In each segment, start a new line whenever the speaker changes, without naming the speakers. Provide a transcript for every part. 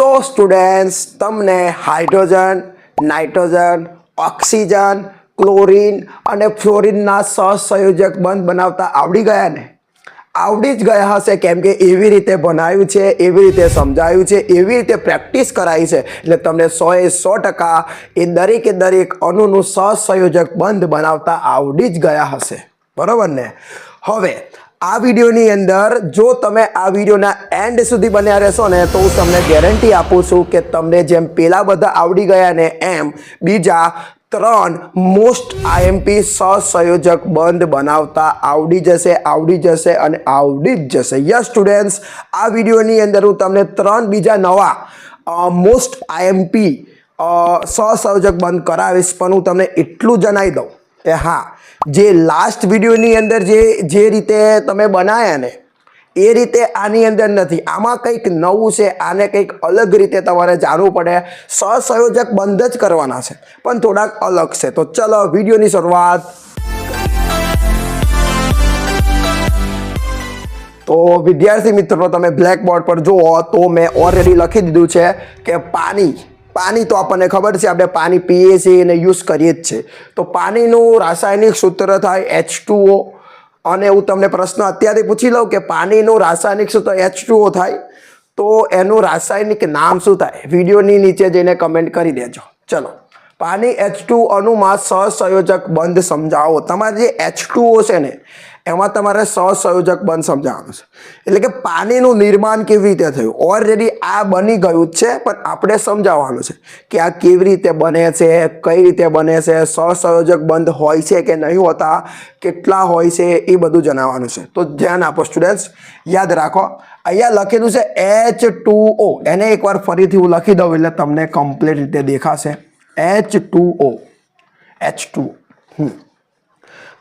સો students તમને hydrogen nitrogen oxygen chlorine અને ફ્લોરિનના સહસંયોજક બંધ બનાવતા આવડી ગયા ને? આવડી જ ગયા હશે કેમ કે એવી રીતે બનાવ્યું છે, એવી રીતે સમજાયું છે, એવી રીતે પ્રેક્ટિસ કરાવી છે. એટલે તમને સોએ સો ટકા એ દરેકે દરેક અણુનું સહસંયોજક બંધ બનાવતા આવડી જ ગયા હશે. બરાબર ને? હવે આ વિડીયોની અંદર જો તમે આ વિડીયોના એન્ડ સુધી બન્યા રહેશો ને, તો હું તમને ગેરંટી આપું છું કે તમને જેમ પેલા બધા આવડી ગયા ને, એમ બીજા ત્રણ મોસ્ટ આઈએમપી સહસંયોજક બંધ બનાવતા આવડી જશે આવડી જશે અને આવડી જ જશે. યસ સ્ટુડન્ટ્સ આ વિડીયોની અંદર હું તમને ત્રણ બીજા નવા મોસ્ટ આઈએમપી સહસંયોજક બંધ કરાવીશ, પણ હું તમને એટલું જણાવી દઉં કે હા જે લાસ્ટ વિડીયોની અંદર જે જે રીતે તમે બનાવ્યા ને, એ રીતે આની અંદર નથી. આમાં કંઈક નવું છે, આને કંઈક અલગ રીતે તમારે જાણવું પડે. સહસંયોજક બંધ જ કરવાના છે, પણ થોડાક અલગ છે. તો ચલો, વિડીયોની શરૂઆત તો વિદ્યાર્થી મિત્રો, તમે બ્લેકબોર્ડ પર જુઓ તો મેં ઓલરેડી લખી દીધું છે કે પાણી પાણી તો આપણને ખબર છે, આપણે પાણી પીએ છીએ અને યુઝ કરીએ જ છે. તો પાણીનું રાસાયણિક સૂત્ર થાય એચ અને હું તમને પ્રશ્ન અત્યારે પૂછી લઉં કે પાણીનું રાસાયણિક સૂત્ર એચ થાય, તો એનું રાસાયણિક નામ શું થાય? વિડીયોની નીચે જઈને કમેન્ટ કરી દેજો. ચલો. પાણી એચ ટુ અણુમાં સહસંયોજક બંધ સમજાવો. તમારે જે એચ ટુઓ છે ને, એમાં તમારે સહસંયોજક બંધ સમજાવવાનું છે. એટલે કે પાણીનું નિર્માણ કેવી રીતે થયું? ઓલરેડી આ બની ગયું છે, પણ આપણે સમજાવવાનું છે કે આ કેવી રીતે બને છે, કઈ રીતે બને છે, સહસંયોજક બંધ હોય છે કે નહીં હોતા, કેટલા હોય છે, એ બધું જણાવવાનું છે. તો ધ્યાન આપો સ્ટુડન્ટ્સ યાદ રાખો, અહીંયા લખેલું છે એચ ટુ ઓ એને એકવાર ફરીથી હું લખી દઉં એટલે તમને કમ્પ્લીટ રીતે દેખાશે. H two O H two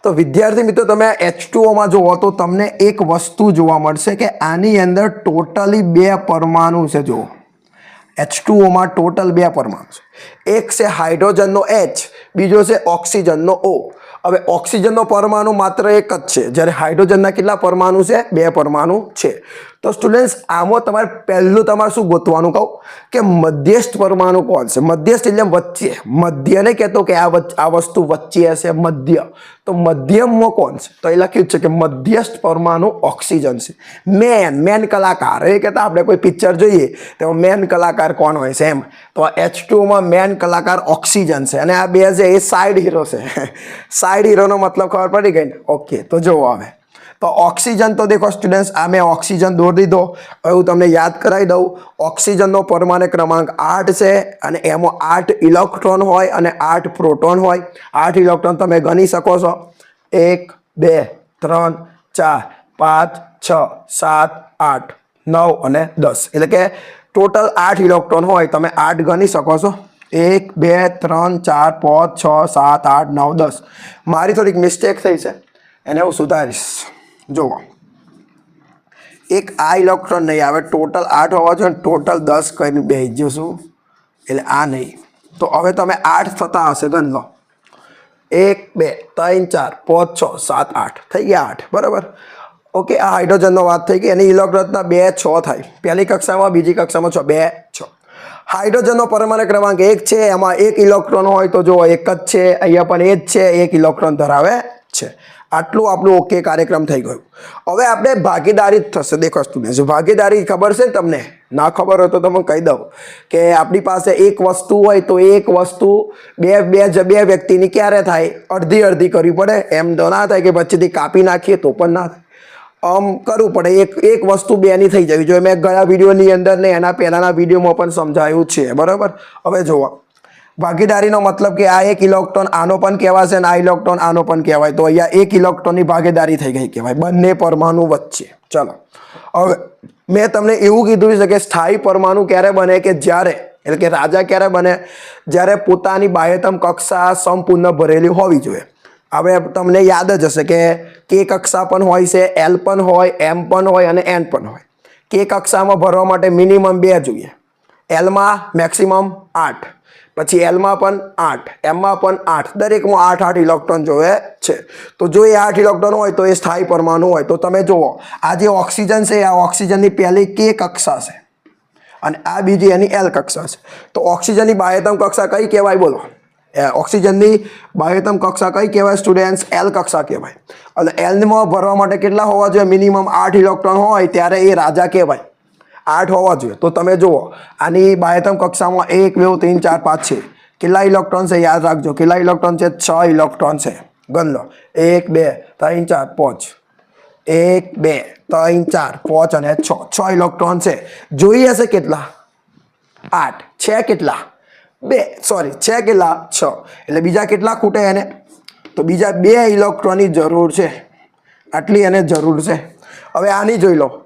તો વિદ્યાર્થી મિત્રો, તમે એચ ટુઓમાં જુઓ તો તમને એક વસ્તુ જોવા મળશે કે આની અંદર ટોટલી બે પરમાણુ છે, જુઓ. એચ ટુઓમાં ટોટલ બે પરમાણુ છે. એક છે હાઇડ્રોજનનો એચ બીજો છે ઓક્સિજનનો ઓ હવે ઓક્સિજનનો પરમાણુ માત્ર એક જ છે. જ્યારે હાઇડ્રોજનના કેટલા પરમાણુ છે? બે પરમાણુ છે. તો સ્ટુડન્ટ્સ આમાં તમારે પહેલું તમારે શું ગોતવાનું કહું? કે મધ્યસ્થ પરમાણુ કોણ છે? મધ્યસ્થ એટલે વચ્ચે. મધ્યને કહેતો કે આ આ વસ્તુ વચ્ચે હશે, મધ્ય. તો મધ્યમમાં કોણ છે? તો એ લખ્યું છે કે મધ્યસ્થ પરમાણુ ઓક્સિજન છે. મેન મેન કલાકાર. એ કહેતા આપણે કોઈ પિક્ચર જોઈએ, તો મેન કલાકાર કોણ હોય છે એમ? તો એચ ટુમાં મેન કલાકાર ઓક્સિજન છે. અને આ બે છે એ સાઈડ હીરો છે. સાઈડ હીરોનો મતલબ ખબર પડી ગઈ ને? ઓકે તો જુઓ હવે. તો ઓક્સિજન તો દેખો સ્ટુડન્ટ્સ આ મેં ઓક્સિજન દોરી દીધો. હવે હું તમને યાદ કરાવી દઉં. ઓક્સિજનનો પરમાણુ ક્રમાંક આઠ છે અને એમાં આઠ ઇલેક્ટ્રોન હોય અને આઠ પ્રોટોન હોય. આઠ ઇલેક્ટ્રોન તમે ગણી શકો છો. એક, બે, ત્રણ, ચાર, પાંચ, છ, સાત, આઠ, નવ અને દસ. એટલે કે ટોટલ આઠ ઇલેક્ટ્રોન હોય તમે આઠ ગણી શકો છો. એક, બે, ત્રણ, ચાર, પાંચ, છ, સાત, આઠ, નવ, દસ. મારી થોડીક મિસ્ટેક થઈ છે. એને હું સુધારીશ. જુઓ એક આ ઇલેક્ટ્રોન નહીં આવે, ટોટલ આઠ હોવા જોઈએ ટોટલ દસ કરીને બેસી જશું. એટલે આ નહીં. તો હવે તમે આઠ થતા હશે, ગણ લો. એક, બે, ત્રણ, ચાર, પાંચ, છ, સાત, આઠ. થઈ ગયા આઠ, બરાબર? ઓકે, આ હાઇડ્રોજનનો વાત થઈ ગઈ. એની ઇલેક્ટ્રોનના બે, છ થાય. પહેલી કક્ષામાં, બીજી કક્ષામાં છ, બે, છ. હાઇડ્રોજનનો પરમાણુ ક્રમાંક એક છે, એમાં એક ઇલેક્ટ્રોન હોય તો જો એક જ છે, અહીંયા પણ એ જ છે, એક ઇલેક્ટ્રોન ધરાવે છે. આટલું આપણું ઓકે કાર્યક્રમ થઈ ગયું. હવે આપણે ભાગીદારી થશે. દેખો સ્ટુડન્ટ્સ ભાગીદારી ખબર છે તમને? ના ખબર હોય તો તમે કહી દઉં કે આપણી પાસે એક વસ્તુ હોય તો એક વસ્તુ બે બે જ, બે વ્યક્તિની ક્યારે થાય? અડધી અડધી કરવી પડે. એમ તો ના થાય કે પછીથી કાપી નાખીએ તો પણ ના થાય. આમ કરવું પડે. એક એક વસ્તુ બેની થઈ જવી જોઈએ. મેં ગયા વિડીયોની અંદર ને એના પહેલાંના વિડીયોમાં પણ સમજાયું છે. બરાબર? હવે જુઓ ભાગીદારીનો મતલબ કે આ એક ઇલેક્ટ્રોન આનો પણ કહેવાશે અને આ ઇલેક્ટ્રોન આનો પણ કહેવાય. તો અહીંયા એક ઇલેક્ટ્રોનની ભાગીદારી થઈ ગઈ કહેવાય. બંને પરમાણુ વચ્ચે. ચલો. હવે મેં તમને એવું કીધું છે કે સ્થાયી પરમાણુ ક્યારે બને કે જ્યારે, એટલે કે રાજા ક્યારે બને? જ્યારે પોતાની બાહ્યતમ કક્ષા સંપૂર્ણ ભરેલી હોવી જોઈએ. હવે તમને યાદ જ હશે કે કે કક્ષા પણ હોય છે, એલ પણ હોય, એમ પણ હોય અને એન પણ હોય. કે કક્ષામાં ભરવા માટે મિનિમમ બે જોઈએ. એલમાં મેક્સિમમ આઠ. પછી એલમાં પણ આઠ. એમમાં પણ આઠ. દરેકમાં આઠ આઠ ઇલેક્ટ્રોન જોવે છે. તો જો એ આઠ ઇલેક્ટ્રોન હોય તો એ સ્થાયી પરમાણુ હોય. તો તમે જુઓ, આ જે ઓક્સિજન છે, આ ઓક્સિજનની પહેલી કે કક્ષા છે. અને આ બીજી એની એલ કક્ષા છે. તો ઓક્સિજનની બાહ્યતમ કક્ષા કઈ કહેવાય? બોલો. ઓક્સિજનની બાહ્યતમ કક્ષા કઈ કહેવાય? સ્ટુડન્ટ્સ એલ કક્ષા કહેવાય. અને એલમાં ભરવા માટે કેટલા હોવા જોઈએ? મિનિમમ આઠ ઇલેક્ટ્રોન હોય ત્યારે એ રાજા કહેવાય. આઠ હોવા જોઈએ. તો તમે જુઓ, આની બાહ્યતમ કક્ષામાં એક, બે, ત્રણ, ચાર, પાંચ છે. કેટલા ઇલેક્ટ્રોન છે યાદ રાખજો. કેટલા ઇલેક્ટ્રોન છે? છ ઇલેક્ટ્રોન છે. ગણ લો. એક, બે, ત્રણ, ચાર, પાંચ. એક, બે, ત્રણ, ચાર, પાંચ અને છ. છ ઇલેક્ટ્રોન છે. જોઈએ હશે કેટલા? આઠ. છે કેટલા? બે. સોરી, છે કેટલા? છ. એટલે બીજા કેટલા ખૂટે એને? તો બીજા બે ઇલેક્ટ્રોનની જરૂર છે. આટલી એને જરૂર છે. હવે આની જોઈ લો.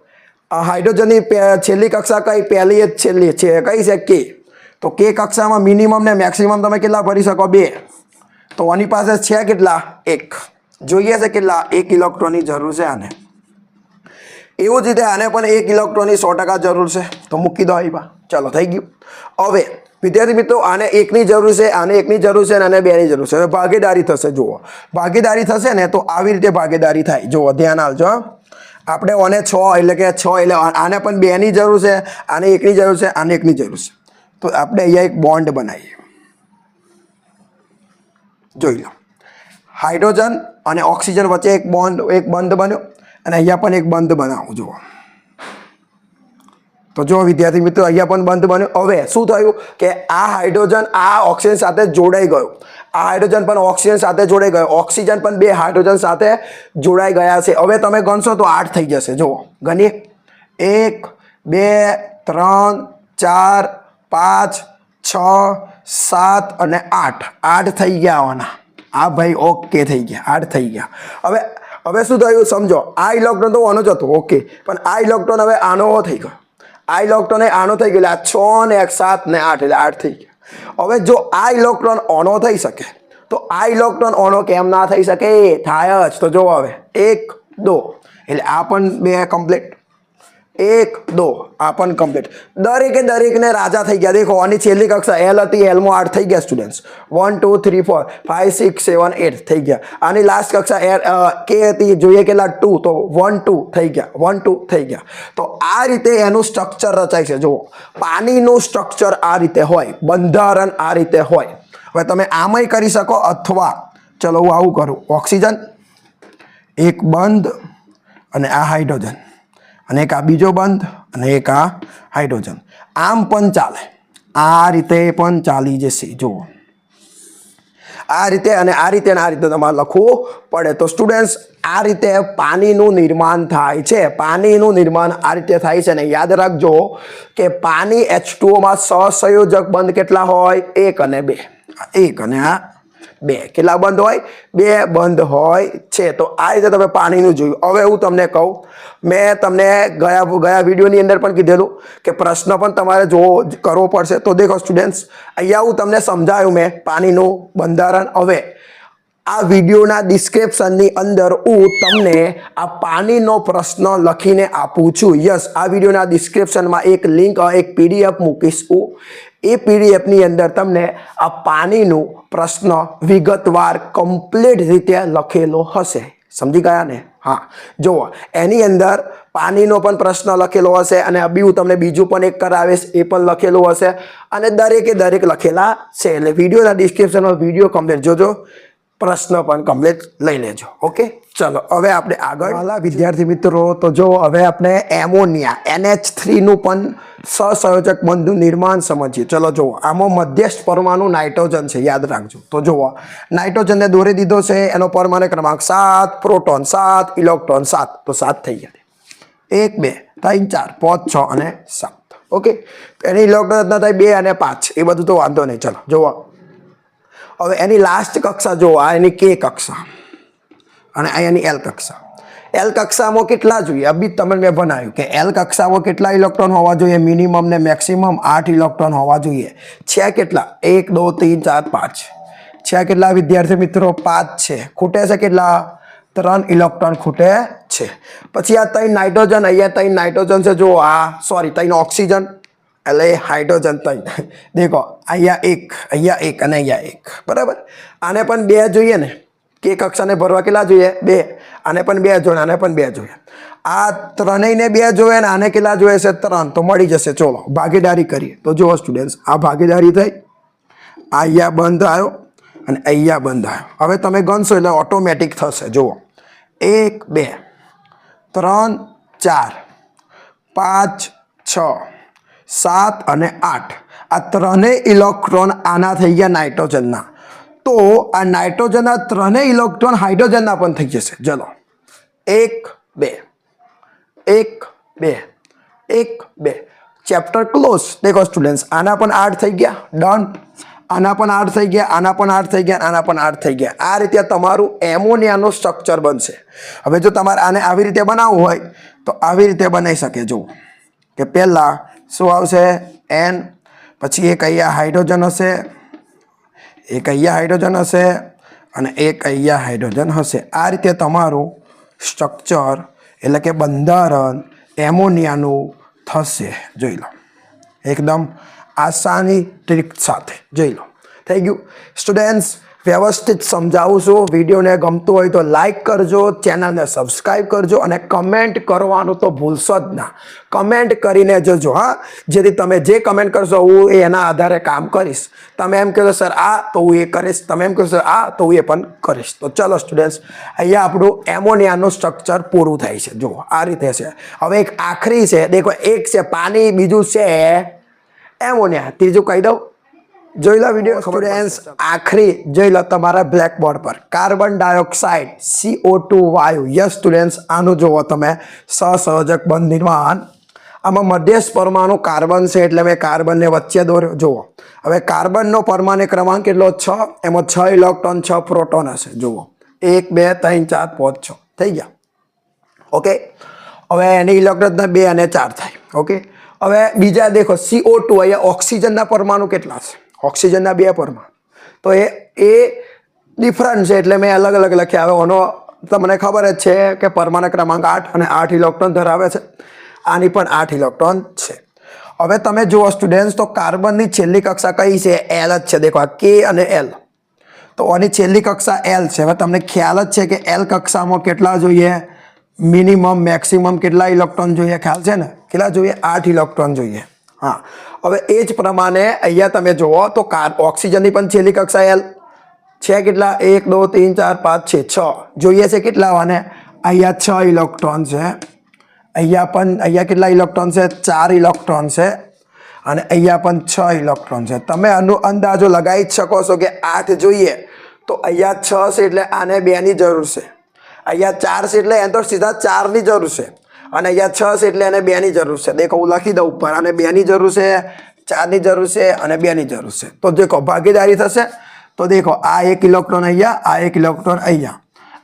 હાઇડ્રોજનની છેલ્લી કક્ષા કઈ પહેલી જ છેલ્લી છે? કઈ છે? કે. તો કે કક્ષામાં મિનિમમ ને મેક્સિમમ તમે કેટલા ભરી શકો? બે. તો આની પાસે છે કેટલા? એક. જોઈએ છે કેટલા? એક ઇલેક્ટ્રોનની જરૂર છે આને. એવું જ રીતે આને પણ એક ઇલેક્ટ્રોનની સો ટકા જરૂર છે. તો મૂકી દો અહીં ચાલો, થઈ ગયું. હવે, વિદ્યાર્થી મિત્રો, આને એકની જરૂર છે, આને એકની જરૂર છે, અને આને બેની જરૂર છે. ભાગીદારી થશે, જુઓ. ભાગીદારી થશે ને તો આવી રીતે ભાગીદારી થાય. જુઓ, ધ્યાન આવજો હં. આપણે ઓને છ એટલે કે છ એટલે આને પણ બેની જરૂર છે, આને એકની જરૂર છે, આને એકની જરૂર છે. તો આપણે અહીંયા એક બોન્ડ બનાવીએ. જોઈ લો. હાઇડ્રોજન અને ઓક્સિજન વચ્ચે એક બોન્ડ એક બંધ બન્યો અને અહીંયા પણ એક બંધ બનાવું, જુઓ. તો જો વિદ્યાર્થી મિત્રો, અહીંયા પણ બંધ બન્યો. હવે શું થયું કે આ હાઇડ્રોજન આ ઓક્સિજન સાથે જોડાઈ ગયો. આ હાઇડ્રોજન પણ ઓક્સિજન સાથે જોડાઈ ગયો. ઓક્સિજન પણ બે હાઇડ્રોજન સાથે જોડાઈ ગયા છે. હવે તમે ગણશો તો આઠ થઈ જશે. જુઓ, ગણીએ. એક, બે, ત્રણ, ચાર, પાંચ, છ, સાત અને આઠ. આઠ થઈ ગયા આવાના. આ ભાઈ ઓકે થઈ ગયા. આઠ થઈ ગયા. હવે હવે શું થયું સમજો? આ ઇલેક્ટ્રોન તો આનો જ હતો. ઓકે. પણ આ ઇલેક્ટ્રોન હવે આનો થઈ ગયો. આ ઇલેક્ટ્રોન આનો થઈ ગયો એટલે આ છ ને એક સાત ને આઠ, એટલે આઠ થઈ ગયા. હવે જો આ ઇલેક્ટ્રોન ઓનો થઈ શકે, તો આ ઇલેક્ટ્રોન ઓનો કેમ ના થઈ શકે? થાય જ. તો જો હવે. એક, દો. એટલે આ પણ બે કમ્પ્લીટ એક, દો. આ પણ કમ્પ્લીટ દરેકે દરેકને રાજા થઈ ગયા. દેખો, આની છેલ્લી કક્ષા એલ હતી એલમાં આઠ થઈ ગયા students one two three four five six seven eight થઈ ગયા. આની લાસ્ટ કક્ષા એ કે હતી, જોઈએ કેટલા? ટુ તો વન ટુ થઈ ગયા. વન ટુ થઈ ગયા. તો આ રીતે એનું સ્ટ્રક્ચર રચાય છે. જુઓ. પાણીનું સ્ટ્રક્ચર આ રીતે હોય. બંધારણ આ રીતે હોય. હવે તમે આમાંય કરી શકો અથવા ચલો હું આવું કરું. ઓક્સિજન એક બંધ અને આ હાઇડ્રોજન અને એક આ બીજો બંધ અને એક આ હાઇડ્રોજન. આમ પણ ચાલે. આ રીતે પણ ચાલી જશે. જુઓ. આ રીતે અને આ રીતે અને આ રીતે તમારે લખવું પડે તો સ્ટુડન્ટ્સ આ રીતે પાણીનું નિર્માણ થાય છે. પાણીનું નિર્માણ આ રીતે થાય છે. ને યાદ રાખજો કે પાણી એચ ટુઓમાં સહસંયોજક બંધ કેટલા હોય? એક અને બે. એક અને આ બે. કેટલા બંધ હોય? બે બંધ હોય છે. તો આ રીતે તમે પાણીનું જોયું. હવે હું તમને કહું, મેં તમને ગયા ગયા વિડીયોની અંદર પણ કીધેલું કે પ્રશ્ન પણ તમારે જોવો કરવો પડશે તો દેખો સ્ટુડન્ટ્સ અહીંયા હું તમને સમજાયું મેં પાણીનું બંધારણ. હવે, આ વિડીયોના ડિસ્ક્રિપ્શનની અંદર હું તમને આ પાણીનો પ્રશ્ન લખીને આપું છું. યસ આ વિડીયોના ડિસ્ક્રિપ્શનમાં એક લિંક એક પીડીએફ મૂકીશ હું. એ પીડીએફની અંદર તમને આ પાણીનું પ્રશ્ન વિગતવાર કમ્પ્લીટ રીતે લખેલો હશે. સમજી ગયા ને? હા. જુઓ, એની અંદર પાણીનો પણ પ્રશ્ન લખેલો હશે અને અબી હું તમને બીજું પણ એક કરાવીશ એ પણ લખેલું હશે. અને દરેકે દરેક લખેલા છે. એટલે વિડીયોના ડિસ્ક્રિપ્શનમાં વીડિયો કમ્પ્લીટ જોજો. પ્રશ્ન પણ કમ્પ્લીટ લઈ લેજો. ઓકે ચલો, હવે આપણે આગળ. હાલા વિદ્યાર્થી મિત્રો, તો જો હવે આપણે એમોનિયા, એનએચ થ્રીનું પણ સહસંયોજક બંધનું નિર્માણ સમજીએ. ચલો, જુઓ. આમાં મધ્યસ્થ પરમાણુ નાઇટ્રોજન છે, યાદ રાખજો. તો જુઓ, નાઇટ્રોજનને દોરી દીધો છે, એનો પરમાણુ ક્રમાંક સાત, પ્રોટોન સાત, ઇલેક્ટ્રોન સાત. તો સાત થઈ ગયા. એક, બે, ત્રણ, ચાર, પાંચ, છ અને સાત. ઓકે? એની ઇલેક્ટ્રોન થાય બે અને પાંચ. એ બધું તો વાંધો નહીં. ચલો, જુઓ. હવે એની લાસ્ટ કક્ષા, જુઓ, આ એની કે કક્ષા. અને અહીંયાની એલ કક્ષા. એલ કક્ષામાં કેટલા જોઈએ? અભી તમને મેં બનાવ્યું કે એલ કક્ષામાં કેટલા ઇલેક્ટ્રોન હોવા જોઈએ? મિનિમમ ને મેક્સિમમ આઠ ઇલેક્ટ્રોન હોવા જોઈએ. છે કેટલા? એક, દો, ત્રણ, ચાર, પાંચ. છે કેટલા વિદ્યાર્થી મિત્રો? પાંચ છે. ખૂટે છે કેટલા? ત્રણ ઇલેક્ટ્રોન ખૂટે છે. પછી આ ત્રણ નાઇટ્રોજન અહીંયા ત્રણ નાઇટ્રોજન છે. જો આ સોરી ત્રણ ઓક્સિજન એટલે હાઇડ્રોજન ત્રણ. દેખો, અહીંયા એક અહીંયા એક અને અહીંયા એક. બરાબર? આને પણ બે જોઈએ ને. કે કક્ષાને ભરવા કેટલા જોઈએ? બે. આને પણ બે જોઈએ આને પણ બે જોઈએ આ ત્રણેયને બે જોઈએ ને આને કેટલા જોઈએ છે? ત્રણ. તો મળી જશે. ચલો, ભાગીદારી કરીએ. તો જુઓ સ્ટુડન્ટ્સ આ ભાગીદારી થઈ. અહીંયા બંધ આવ્યો અને અહીંયા બંધ આવ્યો. હવે તમે ગણશો એટલે ઓટોમેટિક થશે. જુઓ. એક, બે, ત્રણ, ચાર, પાંચ, છ, સાત અને આઠ. આ ત્રણેય ઇલેક્ટ્રોન આના થઈ ગયા નાઇટ્રોજનના. તો આ નાઇટ્રોજનના ત્રણેય ઇલેક્ટ્રોન હાઇડ્રોજનના પણ થઈ જશે. ચલો. એક, બે. એક બે. એક, બે. ચેપ્ટર ક્લોઝ દેખો સ્ટુડન્ટ્સ આના પણ આઠ થઈ ગયા. ડન આના પણ આઠ થઈ ગયા. આના પણ આઠ થઈ ગયા. આના પણ આઠ થઈ ગયા. આ રીતે તમારું એમોનિયાનું સ્ટ્રક્ચર બનશે. હવે જો તમારે આને આવી રીતે બનાવવું હોય, તો આવી રીતે બનાવી શકે. જુઓ. કે પહેલાં શું આવશે? એન પછી એક અહીંયા હાઇડ્રોજન હશે. એક અહીંયા હાઇડ્રોજન હશે અને એક અહીંયા હાઇડ્રોજન હશે. આ રીતે તમારું સ્ટ્રક્ચર એટલે કે બંધારણ એમોનિયાનું થશે. જોઈ લો. એકદમ આસાની ટ્રીક સાથે. જોઈ લો. થઈ ગયું. સ્ટુડન્ટ્સ વ્યવસ્થિત સમજાવું છું. વિડીયોને ગમતું હોય તો લાઈક કરજો ચેનલને સબસ્ક્રાઈબ કરજો અને કમેન્ટ કરવાનું તો ભૂલશો જ ના. કમેન્ટ કરીને જજો, હા. જેથી તમે જે કમેન્ટ કરશો હું એના આધારે કામ કરીશ. તમે એમ કહેશો સર, આ તો હું એ કરીશ. તમે એમ કહેશો આ તો હું એ પણ કરીશ. તો ચલો સ્ટુડન્ટ્સ અહીંયા આપણું એમોનિયાનું સ્ટ્રક્ચર પૂરું થાય છે. જુઓ, આ રીતે છે. હવે એક આખરી છે. દેખો, એક છે પાણી, બીજું છે એમોનિયા ત્રીજું કહી દઉં. જોઈ લો વીડિયો સ્ટુડન્ટ્સ આખરી જોઈ લો તમારા બ્લેકબોર્ડ પર. કાર્બન ડાયોક્સાઇડ સીઓ ટુ વાયુ. યસ સ્ટુડન્ટ્સ આનું જુઓ તમે. સહસહજક બંધ નિર્માણ. આમાં મધ્યસ્થ પરમાણુ કાર્બન છે એટલે મેં કાર્બનને વચ્ચે દોર્યો. જુઓ. હવે કાર્બનનો પરમાણુ ક્રમાંક કેટલો? છ. એમાં છ ઇલેક્ટ્રોન છ પ્રોટોન હશે. જુઓ. એક બે ત્રણ ચાર પાંચ છ. થઈ ગયા. ઓકે હવે એની ઇલેક્ટ્રોનના બે અને ચાર થાય. ઓકે હવે બીજા દેખો સીઓ ટુ અહીંયા ઓક્સિજનના પરમાણુ કેટલા છે? ઓક્સિજનના બે પરમાણુ. તો એ એ ડિફરન્ટ છે એટલે મેં અલગ અલગ લખ્યા. હવે ઓનો તમને ખબર જ છે કે પરમાણુ ક્રમાંક આઠ અને આઠ ઇલેક્ટ્રોન ધરાવે છે. આની પણ આઠ ઇલેક્ટ્રોન છે. હવે તમે જુઓ સ્ટુડન્ટ્સ તો કાર્બનની છેલ્લી કક્ષા કઈ છે? એલ જ છે. દેખો આ કે અને એલ તો આની છેલ્લી કક્ષા એલ છે. હવે તમને ખ્યાલ જ છે કે એલ કક્ષામાં કેટલા જોઈએ? મિનિમમ મેક્સિમમ કેટલા ઇલેક્ટ્રોન જોઈએ? ખ્યાલ છે ને? કેટલા જોઈએ? આઠ ઇલેક્ટ્રોન જોઈએ. હા. હવે એ જ પ્રમાણે અહીંયા તમે જુઓ તો કાર, ઓક્સિજનની પણ છેલ્લી કક્ષા એલ છે કેટલા? એક, દો ત્રણ ચાર, પાંચ, છે, છ. જોઈએ છે કેટલા અને અહીંયા છ ઇલેક્ટ્રોન છે. અહીંયા પણ, અહીંયા કેટલા ઇલેક્ટ્રોન છે? ચાર ઇલેક્ટ્રોન છે. અને અહીંયા પણ છ ઇલેક્ટ્રોન છે. તમે આનો અંદાજો લગાવી જ શકો છો કે આઠ જોઈએ. તો અહીંયા છ છે એટલે આને બેની જરૂર છે. અહીંયા ચાર છે એટલે એને તો સીધા ચારની જરૂર છે. અને અહીંયા છ છે એટલે એને બેની જરૂર છે. દેખો, હું લખી દઉં ઉપર. અને બેની જરૂર છે, ચારની જરૂર છે અને બેની જરૂર છે. તો દેખો, ભાગીદારી થશે. તો દેખો, આ એક ઇલેક્ટ્રોન અહીંયા, આ એક ઇલેક્ટ્રોન અહીંયા.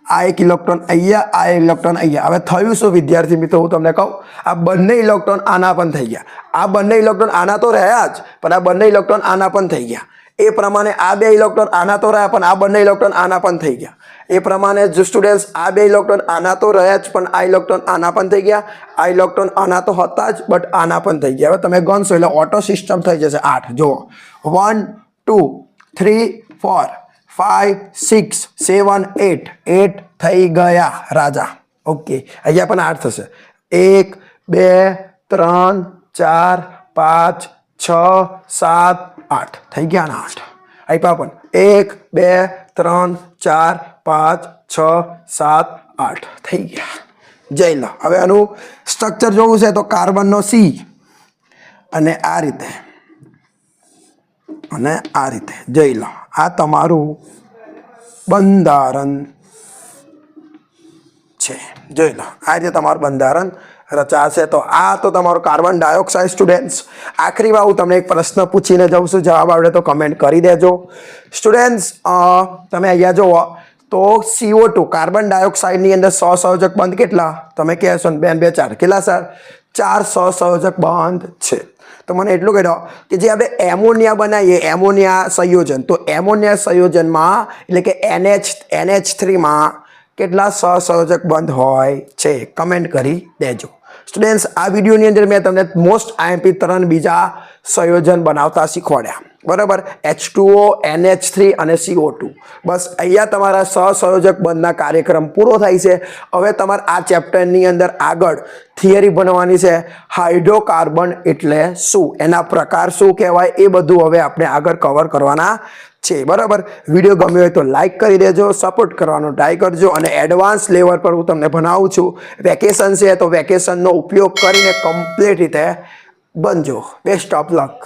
આ એક ઇલેક્ટ્રોન અહીંયા, આ ઇલેક્ટ્રોન અહીંયા. હવે થયું શું, વિદ્યાર્થી મિત્રો, હું તમને કહું, આ બંને ઇલેક્ટ્રોન આના પણ થઈ ગયા. આ બંને ઇલેક્ટ્રોન આના તો રહ્યા જ, પણ આ બંને ઇલેક્ટ્રોન આના પણ થઈ ગયા. એ પ્રમાણે આ બે ઇલેક્ટ્રોન આના તો રહ્યા, પણ આ બંને ઇલેક્ટ્રોન આના પણ થઈ ગયા. એ પ્રમાણે જો સ્ટુડન્ટ્સ આ બે ઇલેક્ટ્રોન આના તો રહ્યા જ, પણ આ ઇલેક્ટ્રોન આના પણ થઈ ગયા. આ ઇલેક્ટ્રોન આના તો હતા જ બટ આના પણ થઈ ગયા. હવે તમે ગણશો, એટલે ઓટો સિસ્ટમ થઈ જશે આઠ. જુઓ. One two three four five six seven eight eight થઈ ગયા, રાજા. ઓકે અહીંયા પણ આઠ થશે. એક, બે, ત્રણ, ચાર, પાંચ, છ, સાત આઠ. થઈ ગયા ને આઠ. આપ્યા પણ. એક, બે, ત્રણ, ચાર, પાંચ, છ, સાત, આઠ. થઈ ગયા. જઈ લો હવે આનું સ્ટ્રક્ચર જોવું છે તો કાર્બનનો સી અને આ રીતે. અને આ રીતે. જઈ લો આ તમારું બંધારણ છે. જોઈ લો આ રીતે તમારું બંધારણ રચાશે તો આ તો તમારો કાર્બન ડાયોક્સાઇડ સ્ટુડન્ટ્સ આખરીમાં હું તમને એક પ્રશ્ન પૂછીને જાઉં છું, જવાબ આવડે તો કમેન્ટ કરી દેજો. સ્ટુડન્ટ્સ તમે અહીંયા જુઓ, તો સીઓ ટુ કાર્બન ડાયોક્સાઇડની અંદર સહસંયોજક બંધ કેટલા? તમે કહેશો ને, બેન, બે, ચાર. કેટલા સર ચાર સહસંયોજક બંધ છે. તો મને એટલું કહી દો કે જે આપણે એમોનિયા બનાવીએ, એમોનિયા સંયોજન, તો એમોનિયા સંયોજનમાં, એટલે કે એનએચ એનએચ થ્રીમાં કેટલા સહસંયોજક બંધ હોય છે? કમેન્ટ કરી દેજો. સ્ટુડન્ટ્સ આ વિડીયોની અંદર મેં તમને મોસ્ટ આઈએમપી ત્રણ બીજા સંયોજન બનાવતા શીખવાડ્યા. બરાબર? H two O NH three અને સીઓ ટુ બસ, અહીંયા તમારા સહસંયોજક બંધના કાર્યક્રમ પૂરો થાય છે. હવે તમારે આ ચેપ્ટરની અંદર આગળ થિયરી ભણવાની છે. હાઇડ્રોકાર્બન એટલે શું? એના પ્રકાર શું કહેવાય? એ બધું હવે આપણે આગળ કવર કરવાના છે, બરાબર? વીડિયો ગમ્યો હોય તો લાઇક કરી દેજો સપોર્ટ કરવાનો ટ્રાય કરજો અને એડવાન્સ લેવલ પર હું તમને ભણાવું છું. વેકેશન છે તો વેકેશનનો ઉપયોગ કરીને કમ્પ્લીટ રીતે બનજો. Best of luck